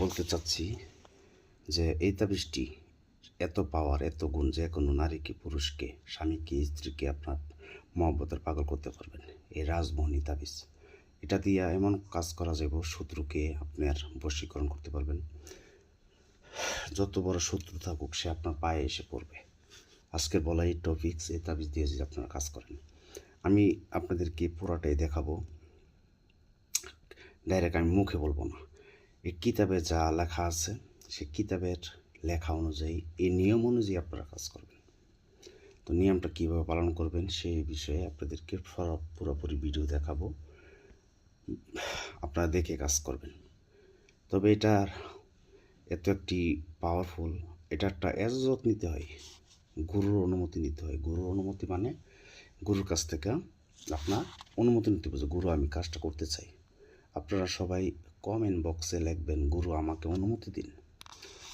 বলতে চাচ্ছি যে এই তাবিজটি এত পাওয়ার এত গুণ যে কোনো নারীকে, পুরুষকে, স্বামীকে, স্ত্রীকে আপনার মহব্বতের পাগল করতে পারবেন। এই রাজমোহনী তাবিজ। এটা দিয়ে এমন কাজ করা যাব শত্রুকে আপনার বশীকরণ করতে পারবেন। যত বড় শত্রু থাকুক, সে আপনার পায়ে এসে পড়বে। আজকের বলা এই টপিকস এই তাবিজ দিয়ে যদি আপনারা কাজ করেন। আমি আপনাদেরকে পুরাটাই দেখাবো। ডাইরেক্ট আমি মুখে বলব না। এই কিতাবে যা লেখা আছে, সে কিতাবের লেখা অনুযায়ী, এই নিয়ম অনুযায়ী আপনারা কাজ করবেন। তো নিয়মটা কীভাবে পালন করবেন সেই বিষয়ে আপনাদেরকে পুরো- পুরোপুরি ভিডিও দেখাবো। আপনারা দেখে কাজ করবেন। তবে এটার এত একটি পাওয়ারফুল এটা একটা এজত নিতে হয়, গুরুর অনুমতি নিতে হয়। গুরুর অনুমতি মানে গুরুর কাছ থেকে আপনার অনুমতি নিতে হবে গুরু, আমি কাজটা করতে চাই। আপনারা সবাই কমেন্ট বক্সে লিখবেন, গুরু আমাকে অনুমতি দিন।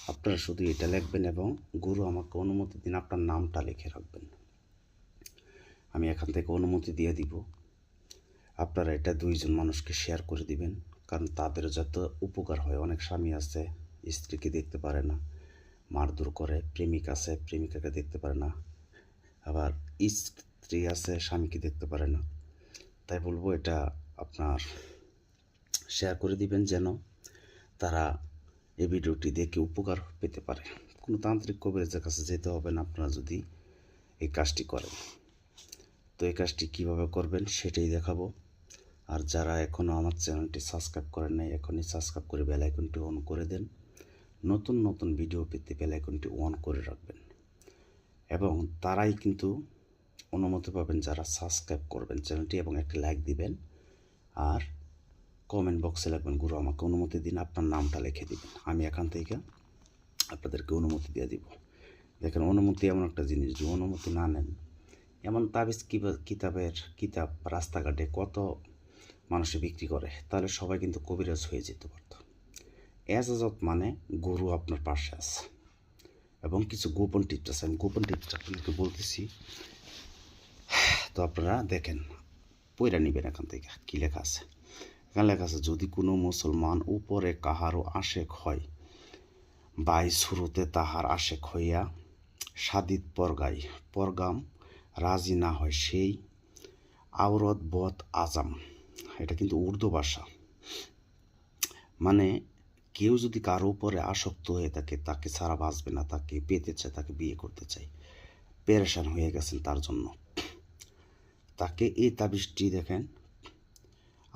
আপনারা শুধু এটা লিখবেন এবং গুরু আমাকে অনুমতি দিন, আপনার নামটা লিখে রাখবেন। আমি এখান থেকে অনুমতি দিয়ে দিব। আপনারা এটা দুইজন মানুষকে শেয়ার করে দিবেন, কারণ তাদের যত উপকার হয়। অনেক স্বামী আছে, স্ত্রীকে দেখতে পারে না মারধর করে, প্রেমিক আছে, প্রেমিকাকে দেখতে পারে না। আবার স্ত্রী আছে, স্বামীকে দেখতে পারে না। তাই বলব এটা আপনার শেয়ার করে দিবেন যেন তারা এই ভিডিওটি দেখে উপকার পেতে পারে। কোনো তান্ত্রিক কবিরাজের কাছে যেতে হবে না আপনারা যদি এই কাজটি করেন। তো এই কাজটি কীভাবে করবেন সেটাই দেখাবো। আর যারা এখনও আমার চ্যানেলটি সাবস্ক্রাইব করেন নাই, এখনই সাবস্ক্রাইব করে বেল আইকনটি অন করে দেন। নতুন নতুন ভিডিও পেতে বেল আইকনটি অন করে রাখবেন। এবং তারাই কিন্তু অনুমতি পাবেন যারা সাবস্ক্রাইব করবেন চ্যানেলটি এবং একটি লাইক দিবেন। আর কমেন্ট বক্সে লাগবেন গুরু, আমাকে অনুমতি দিন, আপনার নামটা লিখে দিবেন। আমি এখান থেকে আপনাদেরকে অনুমতি দিয়ে দিব। দেখেন, অনুমতি এমন একটা জিনিস যে অনুমতি না নেন, এমন তাবিজ কিতাবের কিতাব, রাস্তাঘাটে কত মানুষে বিক্রি করে, তাহলে সবাই কিন্তু কবিরাজ হয়ে যেতে পারত। এজাজত মানে গুরু আপনার পাশে আছে। এবং কিছু গোপন টিপস আছে। আমি গোপন টিপস আপনাদেরকে বলতেছি। তো আপনারা দেখেন পয়রা নেবেন এখান থেকে, কী লেখা আছে? এখানে লেখা আছে, যদি কোনো মুসলমান উপরে কাহারও আশেক হয়, বাই শুরুতে তাহার আশেক হইয়া সাদিত পরগাই, পরগাম রাজি না হয় সেই আওরত বত আজাম। এটা কিন্তু উর্দু ভাষা। মানে কেউ যদি কারও উপরে আসক্ত হয়ে থাকে, তাকে ছাড়া বাঁচবে না, তাকে পেতে চায়, তাকে বিয়ে করতে চায়, পেরেশান হয়ে গেছেন তার জন্য। তাকে এই তাবিজটি দেখেন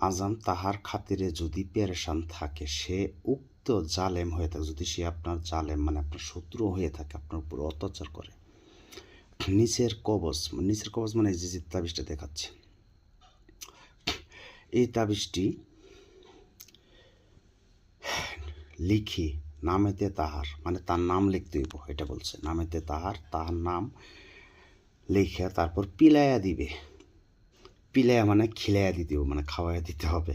আজাম তাহার খাতিরে যদি পেরেশান থাকে, সে উক্ত জালেম হয়ে থাকে। যদি সে আপনার জালেম মানে আপনার শত্রু হয়ে থাকে, আপনার উপর অত্যাচার করে। নিচের কবচ নিচের কবচ মানে যে যে তাবিজটা দেখাচ্ছে। এই তাবিজটি লিখি, নামেতে তাহার মানে তার নাম লিখতে হইব, এটা বলছে। নামেতে তাহার তাহার নাম লিখে তারপর পিলাইয়া দিবে। পিলাইয়া মানে খিলাইয়া দিতে হবে মানে খাওয়াইয়া দিতে হবে।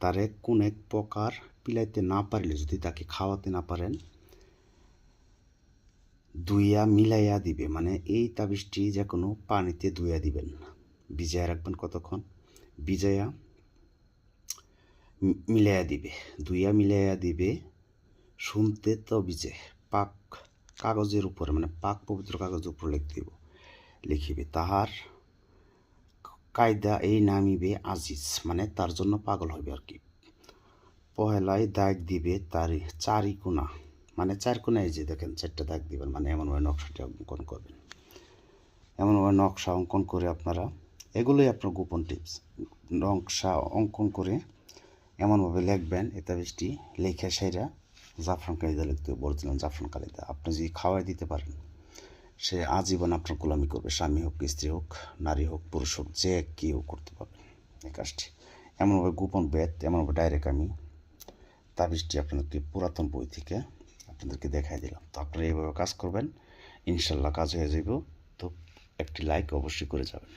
তারে কোন এক প্রকার পিলাইতে না পারলে যদি তাকে খাওয়াতে না পারেন দুইয়া মিলাইয়া দিবে। মানে এই তাবিজটি যে কোনো পানিতে ধুইয়া দিবেন। ভিজাইয়া রাখবেন কতক্ষণ? ভিজাইয়া মিলাইয়া দিবে। দুইয়া মিলাইয়া দিবে শুনতে তো বিজে পাক কাগজের উপরে মানে পাক পবিত্র কাগজের উপরে লিখতে দিব। লিখিবে, তাহার কায়দা এই নামিবে আজিজ মানে তার জন্য পাগল হবে আর কি পহেলায় দাগ দিবে তার চারি কোনা মানে চার কোনা এই যে দেখেন, চারটা দাগ দিবেন মানে এমনভাবে নকশাটি অঙ্কন করবেন। এমনভাবে নকশা অঙ্কন করে আপনারা, এগুলোই আপনার গোপন টিপস। নকশা অঙ্কন করে এমনভাবে লিখবেন এই তাবিজটি লেখা সেরা জাফরান কালিদা লিখতে বলছিলাম জাফরান কালিদা। আপনি যদি খাওয়াই দিতে পারেন সে আজীবন আপনার গোলামি করবে, স্বামী হোক, স্ত্রী হোক, নারী হোক, পুরুষ হোক, যে কেউ করতে পারবে এই কাজটি। এমনভাবে গোপন বেদ, এমনভাবে ডাইরেক্ট আমি তাবিজটি আপনাদেরকে পুরাতন বই থেকে আপনাদেরকে দেখাই দিলাম। তো আপনারা এইভাবে কাজ করবেন, ইনশাল্লাহ কাজ হয়ে যাব তো একটি লাইক অবশ্যই করে যাবেন।